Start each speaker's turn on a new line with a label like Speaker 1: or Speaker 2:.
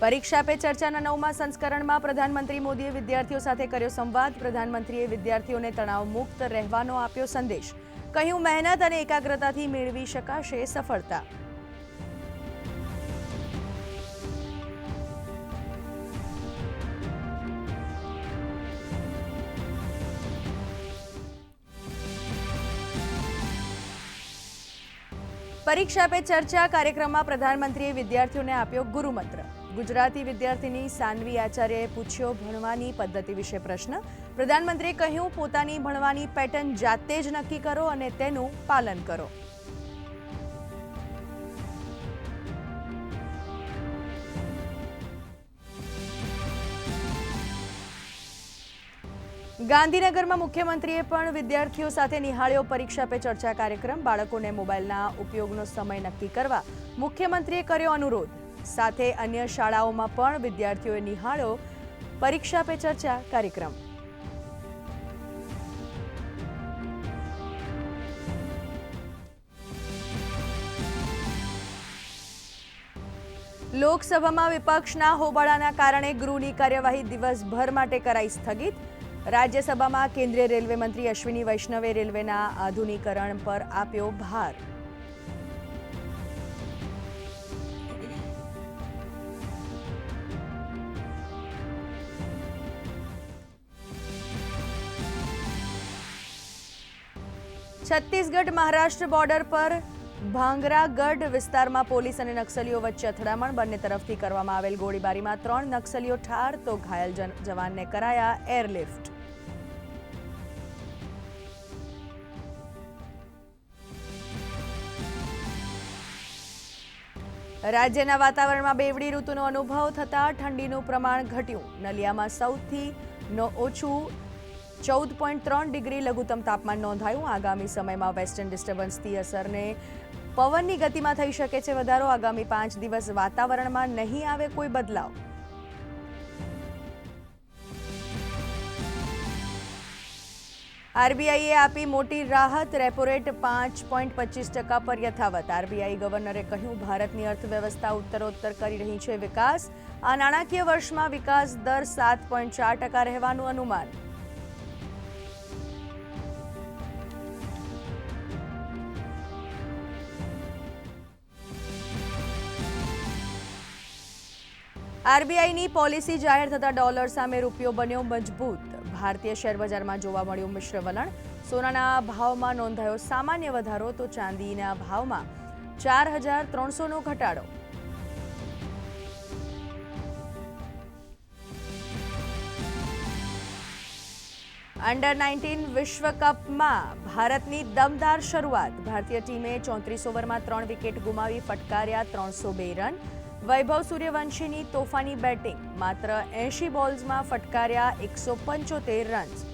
Speaker 1: પરીક્ષા પે ચર્ચાના નવમા સંસ્કરણમાં પ્રધાનમંત્રી મોદીએ વિદ્યાર્થીઓ સાથે કર્યો સંવાદ. પ્રધાનમંત્રીએ વિદ્યાર્થીઓને તણાવ મુક્ત રહેવાનો આપ્યો સંદેશ. કહ્યું, મહેનત અને એકાગ્રતાથી મેળવી શકાશે સફળતા. પરીક્ષા પે ચર્ચા કાર્યક્રમમાં પ્રધાનમંત્રીએ વિદ્યાર્થીઓને આપ્યો ગુરુમંત્ર. ગુજરાતી વિદ્યાર્થીની સાનવી આચાર્યએ પૂછ્યો ભણવાની પદ્ધતિ વિશે પ્રશ્ન. પ્રધાનમંત્રીએ કહ્યું, પોતાની ભણવાની પેટર્ન જાતે જ નક્કી કરો અને તેનું પાલન કરો. ગાંધીનગરમાં મુખ્યમંત્રીએ પણ વિદ્યાર્થીઓ સાથે નિહાળ્યો પરીક્ષા પે ચર્ચા કાર્યક્રમ. બાળકોને મોબાઈલના ઉપયોગનો સમય નક્કી કરવા મુખ્યમંત્રીએ કર્યો અનુરોધ. સાથે અન્ય શાળાઓમાં પણ વિદ્યાર્થીઓએ નિહાળ્યો પરીક્ષા પે ચર્ચા કાર્યક્રમ. લોકસભામાં વિપક્ષના હોબાળાના કારણે ગૃહની કાર્યવાહી દિવસભર માટે કરાઈ સ્થગિત. રાજ્યસભામાં કેન્દ્રીય રેલવે મંત્રી અશ્વિની વૈષ્ણવે રેલવેના આધુનિકરણ પર આપ્યો ભાર. છત્તીસગઢ મહારાષ્ટ્ર બોર્ડર પર ભાંગરાગઢ વિસ્તારમાં પોલીસ અને નક્સલીઓ વચ્ચે અથડામણ બંને તરફથી કરવામાં આવેલ ગોળીબારીમાં ત્રણ નક્સલીઓ ઠાર તો ઘાયલ જવાનને કરાયા એરલિફ્ટ. રાજ્યના વાતાવરણમાં બેવડી ઋતુનો અનુભવ થતાં ઠંડીનું પ્રમાણ ઘટ્યું. નલિયામાં સૌથી ઓછું ચૌદ પોઈન્ટ ત્રણ ડિગ્રી લઘુત્તમ તાપમાન નોંધાયું. આગામી સમયમાં વેસ્ટર્ન ડિસ્ટર્બન્સથી અસરને પવનની ગતિમાં થઈ શકે છે વધારો. આગામી પાંચ દિવસ વાતાવરણમાં નહીં આવે કોઈ બદલાવ. આરબીઆઈએ આપી મોટી રાહત. રેપો રેટ પાંચ પોઈન્ટ પચીસ ટકા પર યથાવત. આરબીઆઈ ગવર્નરે કહ્યું, ભારતની અર્થવ્યવસ્થા ઉત્તરોત્તર કરી રહી છે વિકાસ. આ નાણાકીય વર્ષમાં વિકાસ દર સાત પોઈન્ટ ચાર ટકા રહેવાનું અનુમાન. આરબીઆઈની પોલિસી જાહેર થતાં ડોલર સામે રૂપિયો બન્યો મજબૂત. ભારતીય શેર બજારમાં જોવા મળ્યું મિશ્ર વલણ. સોનાના ભાવમાં નોંધાયો સામાન્ય વધારો, તો ચાંદીના ભાવમાં ચાર હજાર ત્રણસોનો ઘટાડો. અંડર નાઇન્ટીન વિશ્વકપમાં ભારતની દમદાર શરૂઆત. ભારતીય ટીમે ચોત્રીસ ઓવરમાં ત્રણ વિકેટ ગુમાવી, ફટકાર્યા ત્રણસો બે રન. વૈભવ સૂર્યવંશીની તોફાની બેટિંગ માત્ર એંશી બોલ્સમાં ફટકાર્યા એકસો પંચોતેર રન્સ.